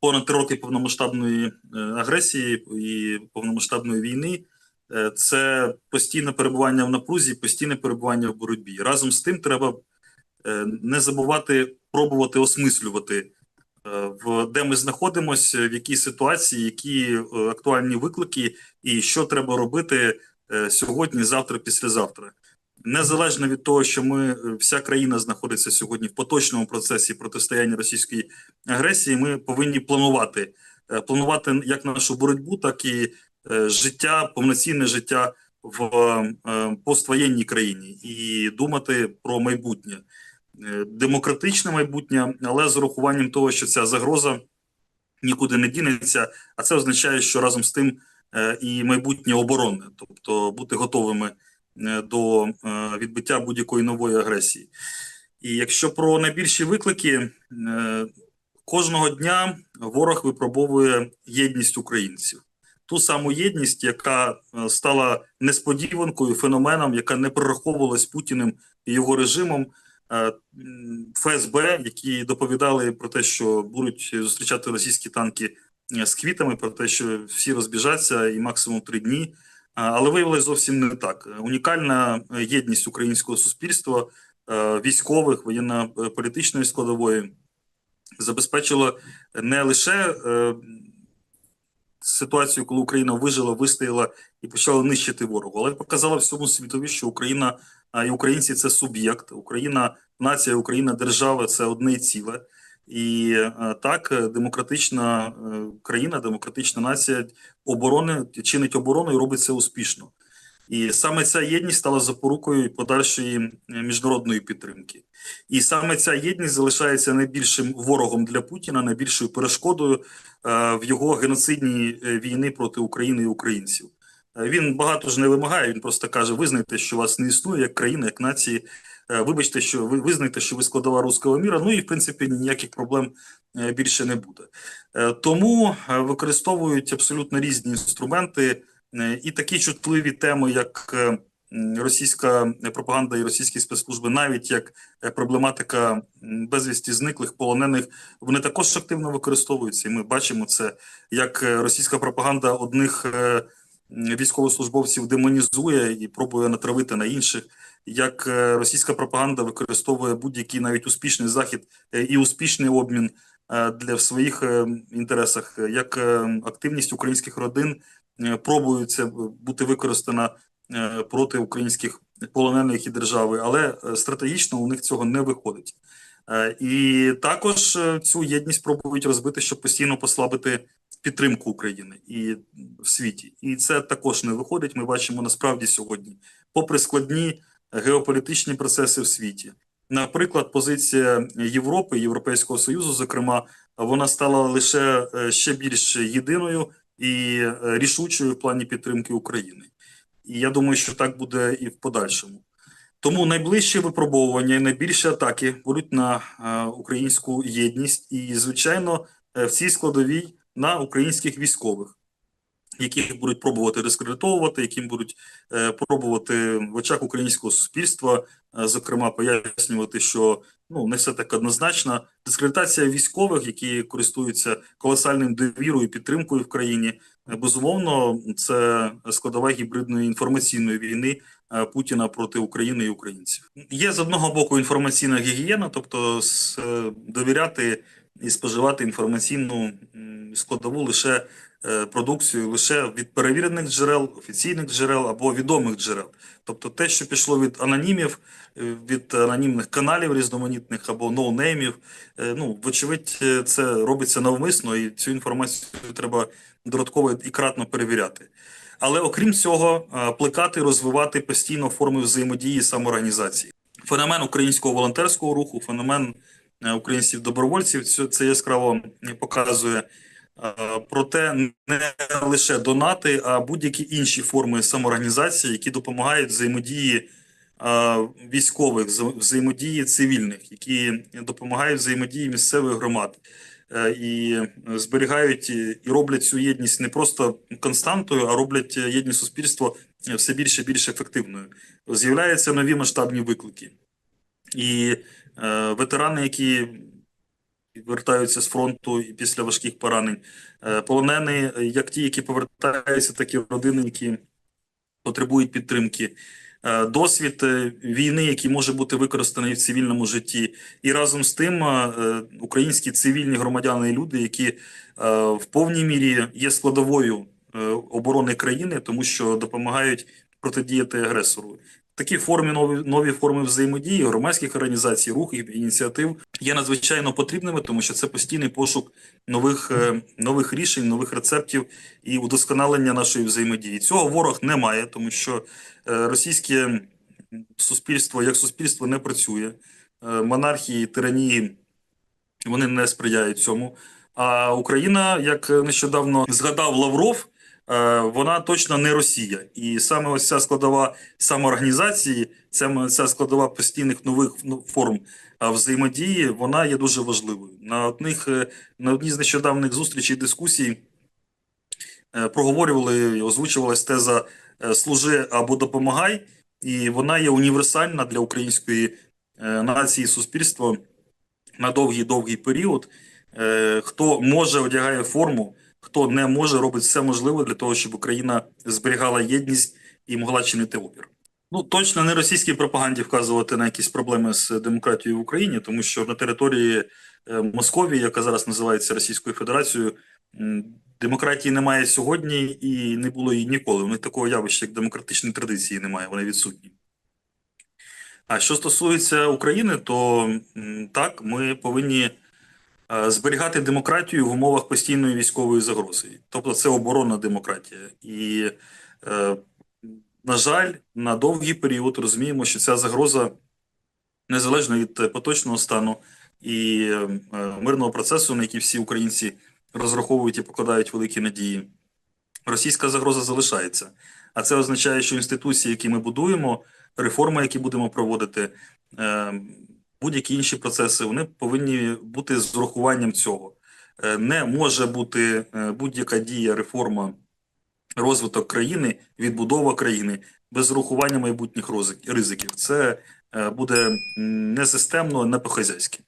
понад три роки повномасштабної е, агресії і повномасштабної війни. Е, Це постійне перебування в напрузі, постійне перебування в боротьбі. Разом з тим, треба е, не забувати пробувати осмислювати, де ми знаходимося, в якій ситуації, які актуальні виклики, і що треба робити сьогодні, завтра, післязавтра. Незалежно від того, що ми е, вся країна знаходиться сьогодні в поточному процесі протистояння російської агресії, ми повинні планувати Е, планувати як нашу боротьбу, так і е, життя, повноцінне життя в поствоєнній країні і думати про майбутнє, демократичне майбутнє, але з урахуванням того, що ця загроза нікуди не дінеться, а це означає, що разом з тим і майбутнє оборонне, тобто бути готовими до е, відбиття будь-якої нової агресії. І якщо про найбільші виклики, е, кожного дня ворог випробовує єдність українців. Ту саму єдність, яка е, стала несподіванкою, феноменом, яка не прораховувалась Путіним і його режимом. Е, ФСБ, які доповідали про те, що будуть зустрічати російські танки е, з квітами, про те, що всі розбіжаться і максимум три дні. А, Але виявилось зовсім не так. Унікальна е, єдність українського суспільства, е, військових, воєнно-політичної складової забезпечила не лише е, ситуацію, коли Україна вижила, вистояла і почала нищити ворогу, але показала всьому світові, що Україна і українці це суб'єкт, Україна, нація, Україна, держава це одне ціле. І е, так, е, демократична е, країна, демократична нація оборони чинить оборону і робить це успішно. І саме ця єдність стала запорукою подальшої міжнародної підтримки. І саме ця єдність залишається найбільшим ворогом для Путіна, найбільшою перешкодою в його геноцидній війни проти України і українців. Він багато ж не вимагає. Він просто каже: визнайте, що вас не існує як країна, як нації. Е, Вибачте, що ви визнайте, що ви складова руського міра. Ну і в принципі ніяких проблем е, більше не буде. Е, Тому використовують абсолютно різні інструменти і такі чутливі теми, як російська пропаганда і російські спецслужби, навіть як проблематика безвісті зниклих полонених, вони також активно використовуються. І ми бачимо це, як російська пропаганда одних військовослужбовців демонізує і пробує натравити на інших. Як е, російська пропаганда використовує будь-який навіть успішний захід е, і успішний обмін е, для в своїх інтересах, як активність українських родин пробується бути використана проти українських полонених і держави, але стратегічно у них цього не виходить. І також цю єдність пробують розбити, щоб постійно послабити підтримку України і в світі. І це також не виходить. Ми бачимо насправді сьогодні, попри складні геополітичні процеси в світі. Наприклад, позиція Європи, Європейського Союзу, зокрема, вона стала лише е, ще більш єдиною і е, рішучою в плані підтримки України. І я думаю, що так буде і в подальшому. Тому найближчі випробовування і найбільші атаки будуть на е, українську єдність, і, звичайно, е, в цій складовій на українських військових, яких будуть пробувати дискредитовувати, яким будуть е, пробувати в очах українського суспільства, е, зокрема, пояснювати, що ну не все так однозначно. Дискредитація військових, які користуються колосальним довірою і підтримкою в країні, безумовно, це складова гібридної інформаційної війни е, Путіна проти України і українців. Є з одного боку інформаційна гігієна, тобто е, довіряти і споживати інформаційну складову лише е, продукцію лише від перевірених джерел, офіційних джерел або відомих джерел. Тобто те, що пішло від анонімів, е, від анонімних каналів різноманітних або ноунеймів, е, ну, вочевидь, е, це робиться навмисно, і цю інформацію треба додатково і кратно перевіряти. Але окрім цього, е, плекати, розвивати постійно форми взаємодії самоорганізації. Феномен українського волонтерського руху, феномен е, українців-добровольців це, яскраво е, показує. Е, Проте не лише донати, а будь-які інші форми самоорганізації, які допомагають взаємодії е, військових, взаємодії цивільних, які допомагають взаємодії місцевих громад е, і зберігають і роблять цю єдність не просто константою, а роблять єдність суспільства все більше і більш ефективною. З'являються нові масштабні виклики. І ветерани, які і вертаються з фронту і після важких поранень. Е, Полонені, е, як ті, які повертаються, так і родини, які потребують підтримки. Е, Досвід війни, який може бути використаний в цивільному житті, і разом з тим українські цивільні громадяни і люди, які в повній мірі є складовою оборони країни, тому що допомагають протидіяти агресору. Такі форми, нові, нові форми взаємодії, громадських організацій, рухів, ініціатив є надзвичайно потрібними, тому що це постійний пошук нових, е, нових рішень, нових рецептів і удосконалення нашої взаємодії. Цього ворог не має, тому що е, російське суспільство як суспільство не працює. Е, Монархії, тиранії вони не сприяють цьому. А Україна, як нещодавно згадав Лавров, вона точно не Росія. І саме ось ця складова самоорганізації, ця, ця складова постійних нових ну, форм взаємодії, вона є дуже важливою. На одних е, на одній з нещодавних зустрічей дискусій е, проговорювали озвучувалась теза е, служи або допомагай, і вона є універсальна для української е, нації суспільства на довгий-довгий період. Е, Хто може одягає форму, хто не може, робить все можливе для того, щоб Україна зберігала єдність і могла чинити опір. Ну точно не російській пропаганді вказувати на якісь проблеми з демократією в Україні, тому що на території е, Московії, яка зараз називається Російською Федерацією, демократії немає сьогодні і не було її ніколи. У них такого явища, як демократичної традиції, немає, вони відсутні. А що стосується України, то так, ми повинні зберігати демократію в умовах постійної військової загрози. Тобто це оборонна демократія. І, е, на жаль, на довгий період розуміємо, що ця загроза незалежно від е, поточного стану і е, мирного процесу, на який всі українці розраховують і покладають великі надії, російська загроза залишається. А це означає, що інституції, які ми будуємо, реформи, які будемо проводити, е, будь-які інші процеси, вони повинні бути з урахуванням цього. Е, Не може бути е, будь-яка дія, реформа, розвиток країни, відбудова країни без урахування майбутніх ризиків. Це е, буде несистемно, не по-хазяйськи.